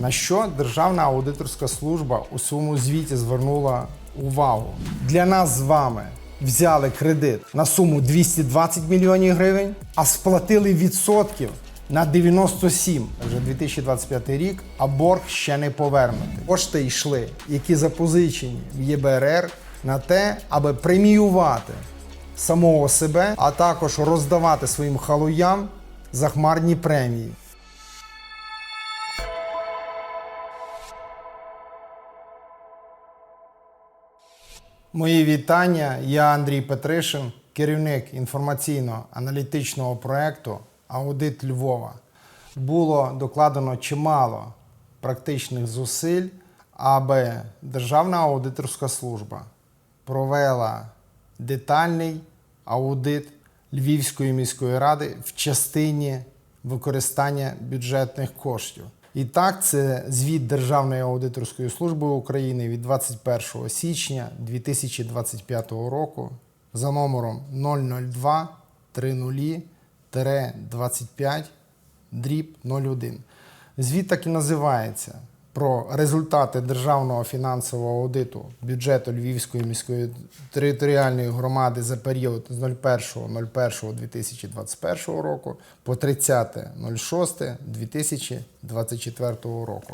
На що Державна аудиторська служба у своєму звіті звернула увагу? Для нас з вами взяли кредит на суму 220 мільйонів гривень, а сплатили відсотків на 97. Вже 2025 рік, а борг ще не повернутий. Кошти йшли, які запозичені в ЄБРР на те, аби преміювати самого себе, а також роздавати своїм халуям захмарні премії. Мої вітання. Я Андрій Петришин, керівник інформаційно-аналітичного проекту Аудит Львова. Було докладено чимало практичних зусиль, аби Державна аудиторська служба провела детальний аудит Львівської міської ради в частині використання бюджетних коштів. І так, це звіт Державної аудиторської служби України від 21 січня 2025 року за номером 002 30 дріб 01. Звіт так і називається про результати державного фінансового аудиту бюджету Львівської міської територіальної громади за період з 01.01.2021 року по 30.06.2024 року.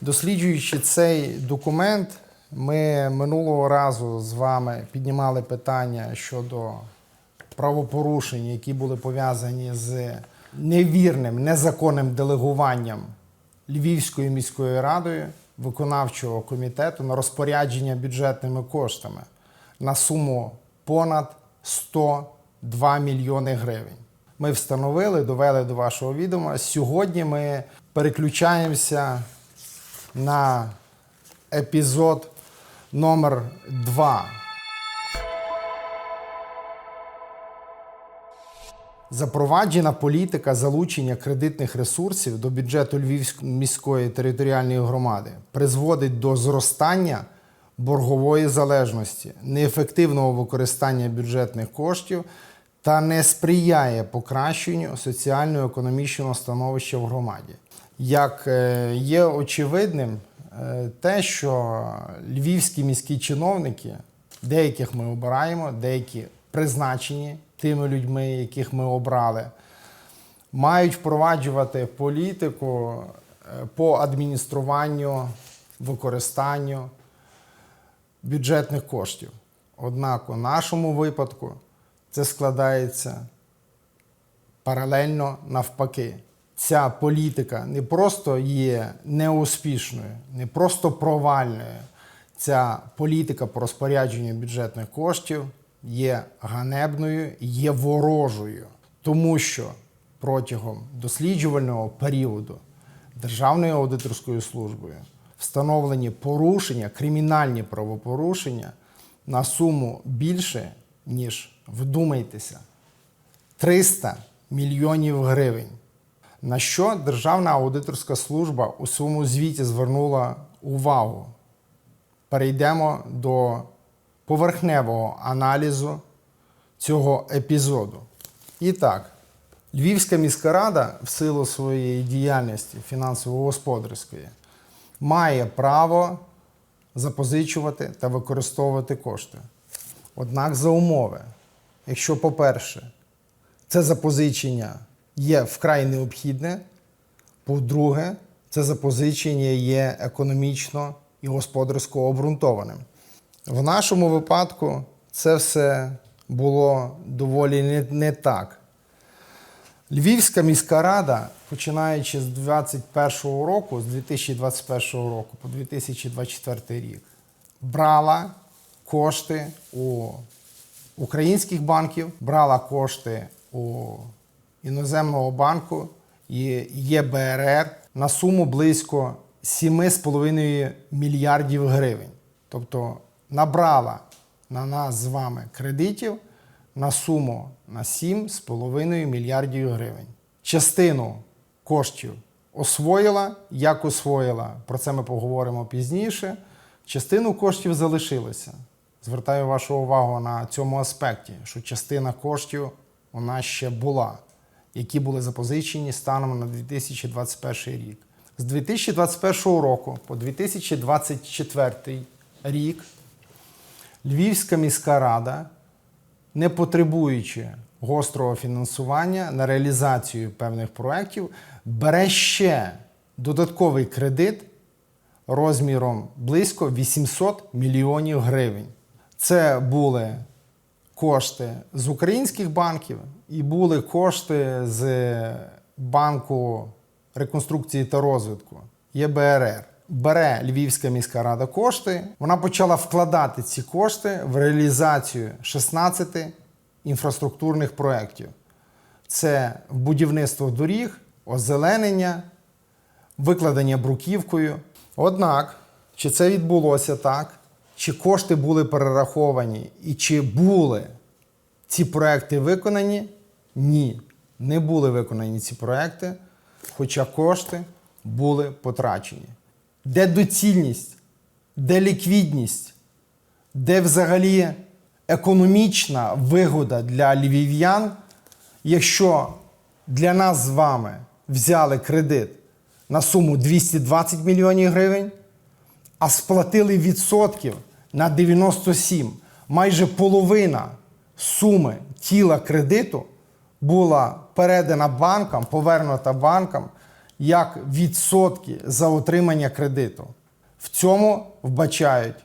Досліджуючи цей документ, ми минулого разу з вами піднімали питання щодо правопорушень, які були пов'язані з невірним, незаконним делегуванням Львівською міською радою виконавчого комітету на розпорядження бюджетними коштами на суму понад 102 мільйони гривень. Ми встановили, довели до вашого відома. Сьогодні ми переключаємося на епізод номер 2. Запроваджена політика залучення кредитних ресурсів до бюджету Львівської міської територіальної громади призводить до зростання боргової залежності, неефективного використання бюджетних коштів та не сприяє покращенню соціально-економічного становища в громаді. Як е, є очевидним е, те, що львівські міські чиновники, деяких ми обираємо, деякі призначені тими людьми, яких ми обрали, мають впроваджувати політику е, по адмініструванню, використанню бюджетних коштів. Однак у нашому випадку це складається паралельно навпаки. Ця політика не просто є неуспішною, не просто провальною. Ця політика по розпорядженню бюджетних коштів є ганебною, є ворожою, тому що протягом досліджувального періоду Державною аудиторською службою встановлені порушення, кримінальні правопорушення на суму більше, ніж вдумайтеся, 300 мільйонів гривень. На що Державна аудиторська служба у своєму звіті звернула увагу? Перейдемо до поверхневого аналізу цього епізоду. І так, Львівська міська рада в силу своєї діяльності фінансово-господарської має право запозичувати та використовувати кошти. Однак за умови, якщо, по-перше, це запозичення є вкрай необхідне, по-друге, це запозичення є економічно і господарсько обґрунтованим. В нашому випадку це все було доволі не, не так. Львівська міська рада, починаючи з 2021 року, з 2021 року по 2024 рік, брала кошти у українських банків, брала кошти у іноземного банку і ЄБРР на суму близько 7,5 мільярдів гривень. Тобто набрала на нас з вами кредитів на суму на 7,5 мільярдів гривень. Частину коштів освоїла, як освоїла, про це ми поговоримо пізніше. Частину коштів залишилося. Звертаю вашу увагу на цьому аспекті, що частина коштів у нас ще була, які були запозичені станом на 2021 рік. З 2021 року по 2024 рік Львівська міська рада, не потребуючи гострого фінансування на реалізацію певних проєктів, бере ще додатковий кредит розміром близько 800 мільйонів гривень. Це були кошти з українських банків і були кошти з банку реконструкції та розвитку ЄБРР. Бере Львівська міська рада кошти. Вона почала вкладати ці кошти в реалізацію 16 інфраструктурних проєктів. Це будівництво доріг, озеленення, викладення бруківкою. Однак, чи це відбулося так, чи кошти були перераховані і чи були ці проекти виконані? Ні, не були виконані ці проекти, хоча кошти були потрачені. Де доцільність, де ліквідність, де взагалі економічна вигода для львів'ян, якщо для нас з вами взяли кредит на суму 220 мільйонів гривень, а сплатили відсотків на 97. Майже половина суми тіла кредиту була передана банкам, повернута банкам як відсотки за отримання кредиту. В цьому вбачають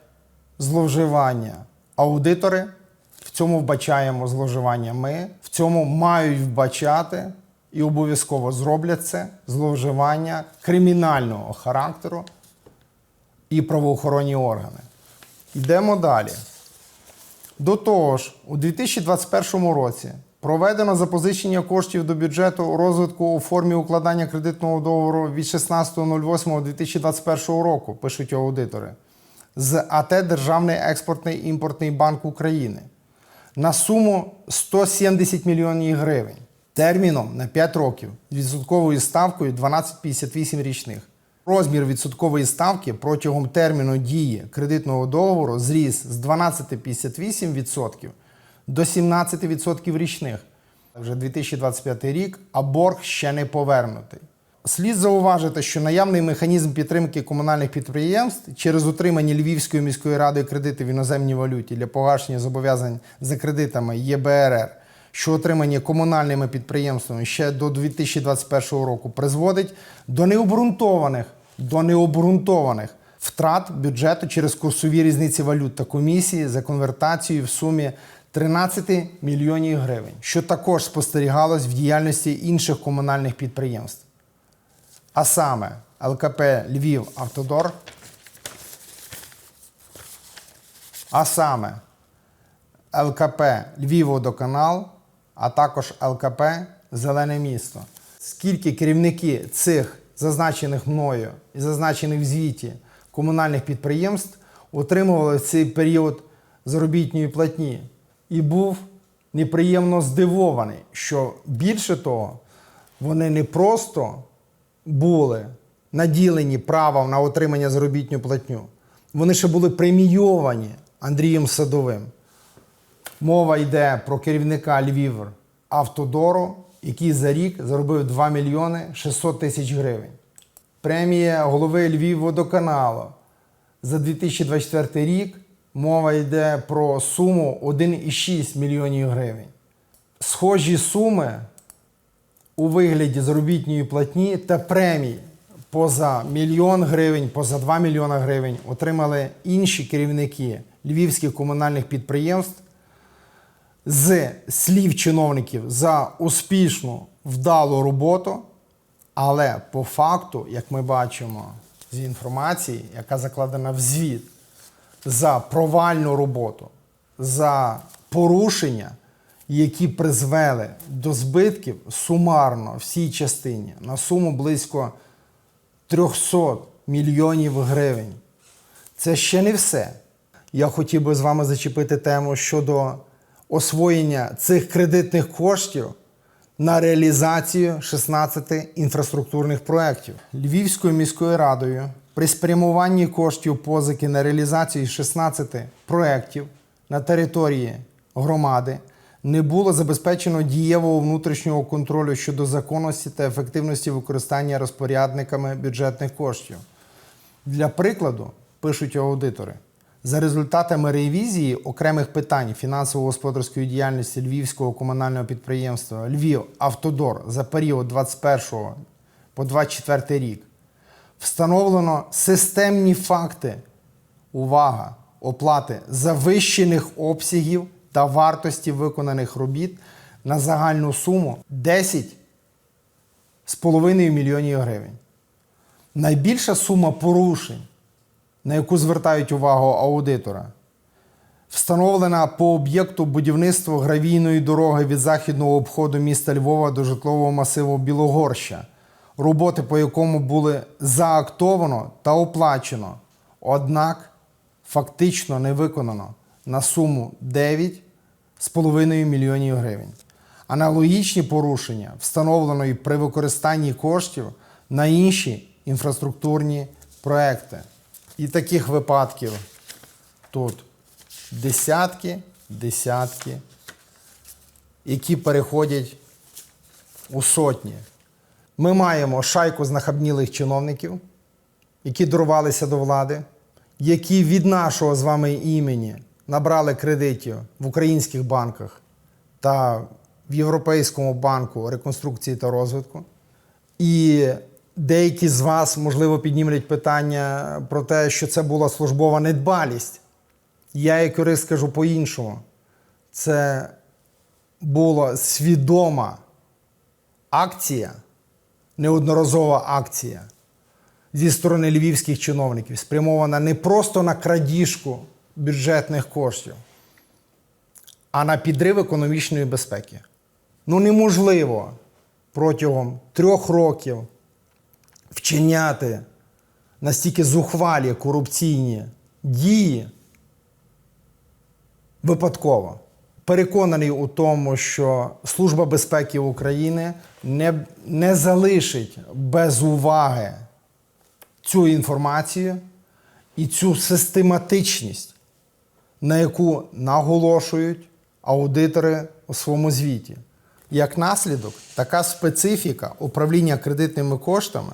зловживання аудитори, в цьому вбачаємо зловживання ми, в цьому мають вбачати і обов'язково зроблять це зловживання кримінального характеру і правоохоронні органи. Йдемо далі. До того ж, у 2021 році проведено запозичення коштів до бюджету розвитку у формі укладання кредитного договору від 16.08.2021 року, пишуть аудитори, з АТ Державний експортний імпортний банк України на суму 170 мільйонів гривень терміном на 5 років з відсотковою ставкою 12,58 річних. Розмір відсоткової ставки протягом терміну дії кредитного договору зріс з 12,58% до 17% річних. Вже 2025 рік, а борг ще не повернутий. Слід зауважити, що наявний механізм підтримки комунальних підприємств через отримані Львівською міською радою кредити в іноземній валюті для погашення зобов'язань за кредитами ЄБРР, що отримані комунальними підприємствами ще до 2021 року, призводить до необґрунтованих, до необґрунтованих втрат бюджету через курсові різниці валют та комісії за конвертацію в сумі 13 мільйонів гривень, що також спостерігалось в діяльності інших комунальних підприємств. А саме ЛКП Львів Автодор, а саме ЛКП Львівводоканал, а також ЛКП Зелене місто. Скільки керівники цих зазначених мною і зазначених в звіті комунальних підприємств отримували в цей період заробітної платні і був неприємно здивований, що більше того, вони не просто були наділені правом на отримання заробітну платню, вони ще були премійовані Андрієм Садовим. Мова йде про керівника Львів Автодору, який за рік заробив 2 мільйони 600 тисяч гривень. Премія голови Львів водоканалу за 2024 рік мова йде про суму 1,6 мільйонів гривень. Схожі суми у вигляді заробітної платні та премій поза мільйон гривень, поза 2 мільйона гривень отримали інші керівники львівських комунальних підприємств з слів чиновників за успішну вдалу роботу, але по факту, як ми бачимо з інформації, яка закладена в звіт, за провальну роботу, за порушення, які призвели до збитків сумарно в цій частині на суму близько 300 мільйонів гривень. Це ще не все. Я хотів би з вами зачепити тему щодо освоєння цих кредитних коштів на реалізацію 16 інфраструктурних проєктів. Львівською міською радою при спрямуванні коштів позики на реалізацію 16 проєктів на території громади Не було забезпечено дієвого внутрішнього контролю щодо законності та ефективності використання розпорядниками бюджетних коштів. Для прикладу, пишуть аудитори, за результатами ревізії окремих питань фінансово-господарської діяльності Львівського комунального підприємства Львів Автодор за період 21 по 24 рік встановлено системні факти. Увага, оплати завищених обсягів та вартості виконаних робіт на загальну суму 10,5 мільйонів гривень. Найбільша сума порушень, на яку звертають увагу аудитора, встановлена по об'єкту будівництва гравійної дороги від західного обходу міста Львова до житлового масиву Білогорща, роботи по якому були заактовано та оплачено, однак фактично не виконано на суму 9,5 мільйонів гривень. Аналогічні порушення встановлено і при використанні коштів на інші інфраструктурні проекти. І таких випадків тут десятки, десятки, які переходять у сотні. Ми маємо шайку знахабнілих чиновників, які дорвалися до влади, які від нашого з вами імені набрали кредитів в українських банках та в Європейському банку реконструкції та розвитку. І деякі з вас, можливо, піднімлять питання про те, що це була службова недбалість. Я, як юрист, скажу по-іншому. Це була свідома акція, неодноразова акція зі сторони львівських чиновників, спрямована не просто на крадіжку бюджетних коштів, а на підрив економічної безпеки. Ну неможливо протягом трьох років вчиняти настільки зухвалі корупційні дії випадково. Переконаний у тому, що Служба безпеки України не, не залишить без уваги цю інформацію і цю систематичність, на яку наголошують аудитори у своєму звіті. Як наслідок, така специфіка управління кредитними коштами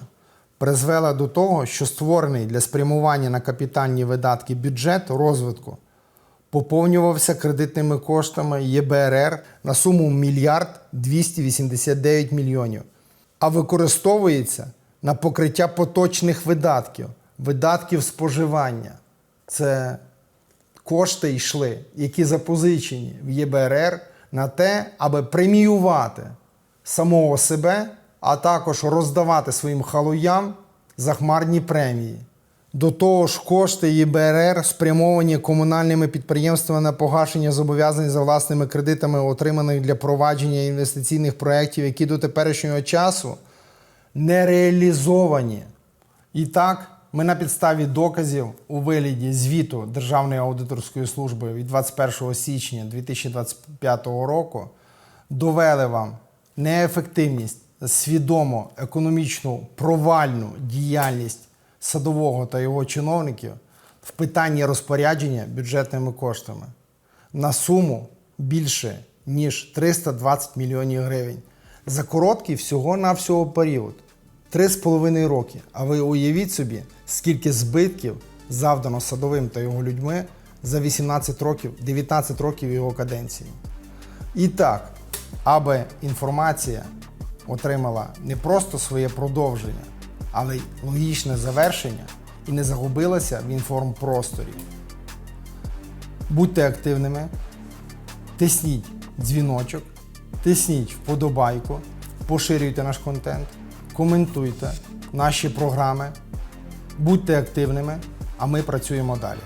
призвела до того, що створений для спрямування на капітальні видатки бюджет розвитку поповнювався кредитними коштами ЄБРР на суму 1 мільярд 289 мільйонів, а використовується на покриття поточних видатків, видатків споживання. Це кошти йшли, які запозичені в ЄБРР на те, аби преміювати самого себе, а також роздавати своїм халуям захмарні премії. До того ж, кошти ЄБРР спрямовані комунальними підприємствами на погашення зобов'язань за власними кредитами, отриманих для провадження інвестиційних проєктів, які до теперішнього часу не реалізовані. І так, ми на підставі доказів у вигляді звіту Державної аудиторської служби від 21 січня 2025 року довели вам неефективність, свідомо економічну провальну діяльність садового та його чиновників в питанні розпорядження бюджетними коштами на суму більше ніж 320 мільйонів гривень за короткий всього-навсього період 3,5 роки. А ви уявіть собі, скільки збитків завдано садовим та його людьми за 18 років, 19 років його каденції. І так, аби інформація отримала не просто своє продовження, але й логічне завершення і не загубилася в інформпросторі. Будьте активними, тисніть дзвіночок, тисніть вподобайку, поширюйте наш контент, коментуйте наші програми, будьте активними, а ми працюємо далі.